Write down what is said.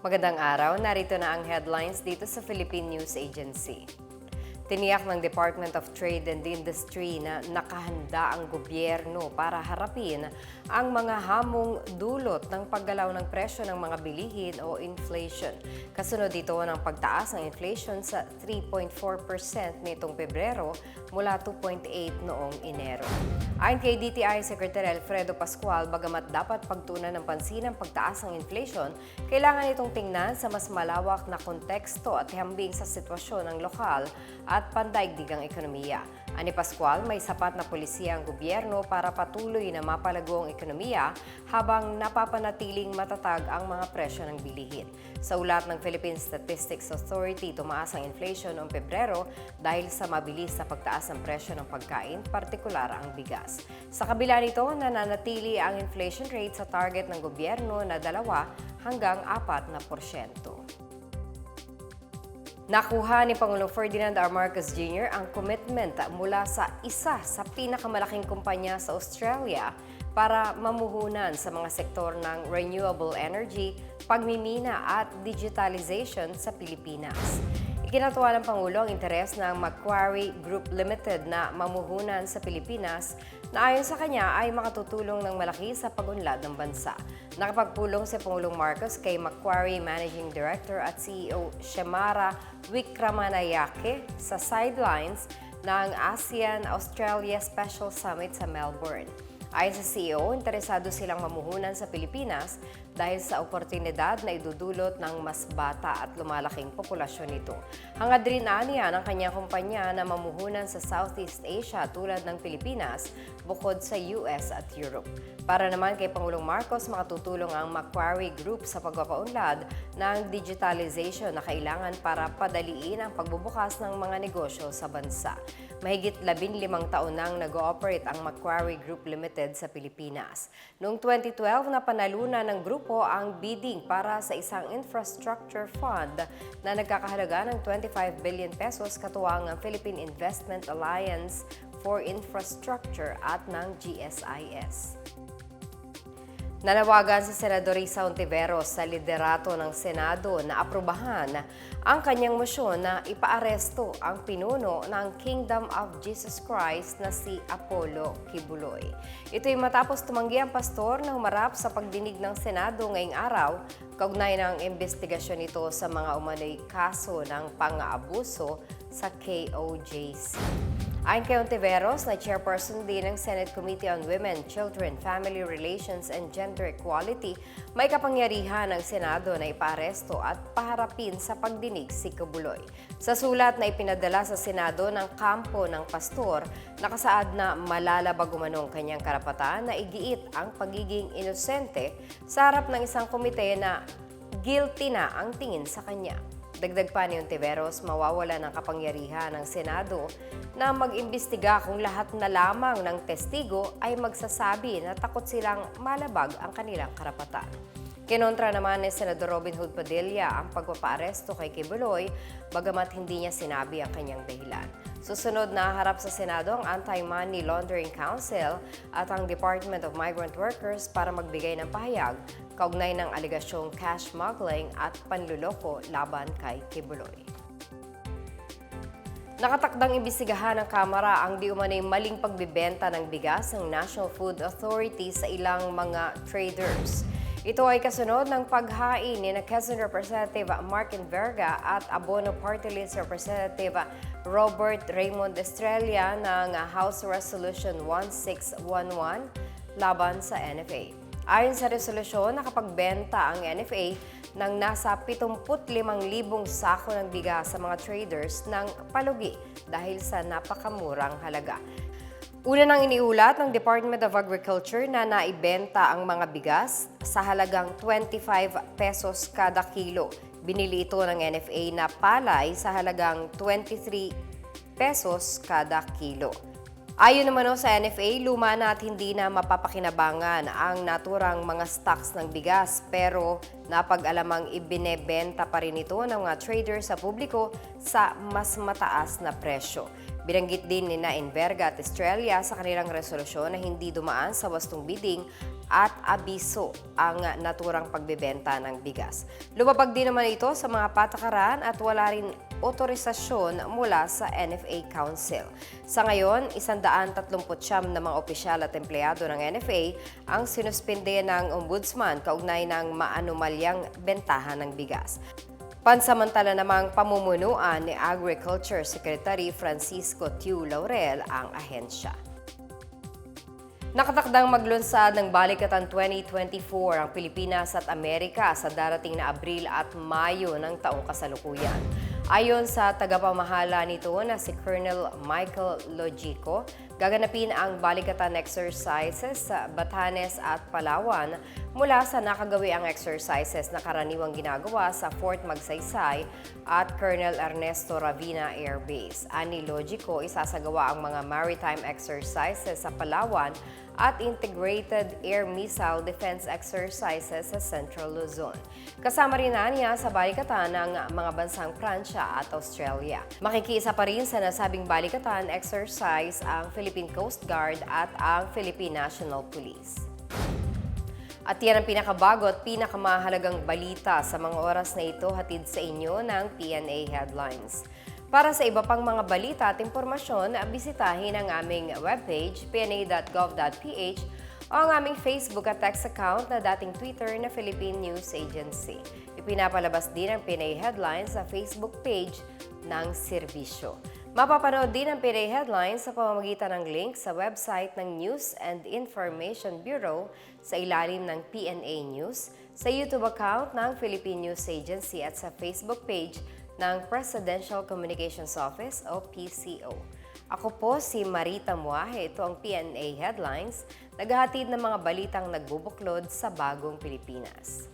Magandang araw, narito na ang headlines dito sa Philippine News Agency. Tiniyak ng Department of Trade and Industry na nakahanda ang gobyerno para harapin ang mga hamong dulot ng paggalaw ng presyo ng mga bilihin o inflation. Kasunod dito ng pagtaas ng inflation sa 3.4% nitong Pebrero mula 2.8 noong Enero. Ayon kay DTI Secretary Alfredo Pascual, bagamat dapat pagtunan ng pansin ang pagtaas ng inflation, kailangan itong tingnan sa mas malawak na konteksto at hambing sa sitwasyon ng lokal at pandaigdigang ekonomiya. Ani Pascual, may sapat na polisiya ang gobyerno para patuloy na mapalago ang ekonomiya habang napapanatiling matatag ang mga presyo ng bilihin. Sa ulat ng Philippine Statistics Authority, tumaas ang inflation noong Pebrero dahil sa mabilis na pagtaas ng presyo ng pagkain, partikular ang bigas. Sa kabila nito, nananatili ang inflation rate sa target ng gobyerno na dalawa hanggang 4 na porsyento. Nakuha ni Pangulong Ferdinand R. Marcos Jr. ang commitment mula sa isa sa pinakamalaking kumpanya sa Australia para mamuhunan sa mga sektor ng renewable energy, pagmimina at digitalization sa Pilipinas. Ikinatuwa ng Pangulo ang interes ng Macquarie Group Limited na mamuhunan sa Pilipinas na ayon sa kanya ay makatutulong ng malaki sa pagunlad ng bansa. Nakapagpulong si Pangulong Marcos kay Macquarie Managing Director at CEO Shemara Wikramanayake sa sidelines ng ASEAN-Australia Special Summit sa Melbourne. Ayon sa CEO, interesado silang mamuhunan sa Pilipinas dahil sa oportunidad na idudulot ng mas bata at lumalaking populasyon nito. Hangad rin aniya ng kanyang kumpanya na mamuhunan sa Southeast Asia tulad ng Pilipinas bukod sa US at Europe. Para naman kay Pangulong Marcos, makatutulong ang Macquarie Group sa pagpapaunlad ng digitalization na kailangan para padaliin ang pagbubukas ng mga negosyo sa bansa. Mahigit labing limang taon nang nag-ooperate ang Macquarie Group Limited sa Pilipinas. Noong 2012, napanalunan ng grupo ang bidding para sa isang infrastructure fund na nagkakahalaga ng 25 billion pesos katuwang ang Philippine Investment Alliance for Infrastructure at ng GSIS. Nanawagan si Senador Risa Ontiveros sa liderato ng Senado na aprubahan ang kanyang mosyon na ipaaresto ang pinuno ng Kingdom of Jesus Christ na si Apollo Kibuloy. Ito'y matapos tumanggi ang pastor na humarap sa pagdinig ng Senado ngayong araw kaugnay ng investigasyon nito sa mga umano'y kaso ng pang-aabuso sa KOJC. Ayon kay Ontiveros, na chairperson din ng Senate Committee on Women, Children, Family Relations and Gender Equality, may kapangyarihan ng Senado na iparesto at paharapin sa pagdinig si Kabuloy. Sa sulat na ipinadala sa Senado ng kampo ng pastor, nakasaad na malalabag umanong kanyang karapatan na igiit ang pagiging inosente sa harap ng isang komite na guilty na ang tingin sa kanya. Dagdag pa ni Ontiveros, mawawala ng kapangyarihan ng Senado na mag-imbestiga kung lahat na lamang ng testigo ay magsasabi na takot silang malabag ang kanilang karapatan. Kinontra naman ni Senador Robin Hood Padilla ang pagpapaaresto kay Kibuloy, bagamat hindi niya sinabi ang kanyang dahilan. Susunod na harap sa Senado ang Anti-Money Laundering Council at ang Department of Migrant Workers para magbigay ng pahayag kaugnay ng aligasyong cash smuggling at panluloko laban kay Kibuloy. Nakatakdang imbestigahan ng Kamara ang di umanay maling pagbibenta ng bigas ng National Food Authority sa ilang mga traders. Ito ay kasunod ng paghain ni na Quezon Representative Mark Verga at Abono Party List Representative Robert Raymond Estrella ng House Resolution 1611 laban sa NFA. Ayon sa resolusyon, nakapagbenta ang NFA ng nasa 75,000 sako ng bigas sa mga traders ng palugi dahil sa napakamurang halaga. Una nang iniulat ng Department of Agriculture na naibenta ang mga bigas sa halagang 25 pesos kada kilo. Binili ito ng NFA na palay sa halagang 23 pesos kada kilo. Ayon naman sa NFA, luma na at hindi na mapapakinabangan ang naturang mga stocks ng bigas pero napag-alamang ibinebenta pa rin ito ng mga traders sa publiko sa mas mataas na presyo. Binanggit din ni na Inverga at Estrella sa kanilang resolusyon na hindi dumaan sa wastong bidding at abiso ang naturang pagbebenta ng bigas. Lumabag din naman ito sa mga patakaran at wala rin otorisasyon mula sa NFA Council. Sa ngayon, 139 na mga opisyal at empleyado ng NFA ang sinuspinde ng Ombudsman kaugnay ng maanumalyang bentahan ng bigas. Pansamantala namang pamumunuan ni Agriculture Secretary Francisco Tiu Laurel ang ahensya. Nakatakdang maglunsad ng Balikatan 2024 ang Pilipinas at Amerika sa darating na Abril at Mayo ng taong kasalukuyan. Ayon sa tagapamahala nito na si Colonel Michael Logico, gaganapin ang balikatan exercises sa Batanes at Palawan mula sa nakagawiang exercises na karaniwang ginagawa sa Fort Magsaysay at Colonel Ernesto Ravina Air Base. Ani Logico, isasagawa ang mga maritime exercises sa Palawan at Integrated Air Missile Defense Exercises sa Central Luzon. Kasama rin na niya sa balikatan ng mga bansang Pransya at Australia. Makikiisa pa rin sa nasabing balikatan exercise ang Philippine Coast Guard at ang Philippine National Police. At yan ang pinakabago at pinakamahalagang balita sa mga oras na ito hatid sa inyo ng PNA Headlines. Para sa iba pang mga balita at impormasyon, bisitahin ang aming webpage pna.gov.ph o ang aming Facebook at text account na dating Twitter na Philippine News Agency. Ipinapalabas din ang PNA Headlines sa Facebook page ng serbisyo. Mapapanood din ang PNA Headlines sa pamamagitan ng link sa website ng News and Information Bureau sa ilalim ng PNA News, sa YouTube account ng Philippine News Agency at sa Facebook page ng Presidential Communications Office o PCO. Ako po si Marita Muahe. Ito ang PNA Headlines, naghahatid ng mga balitang nagbubuklod sa bagong Pilipinas.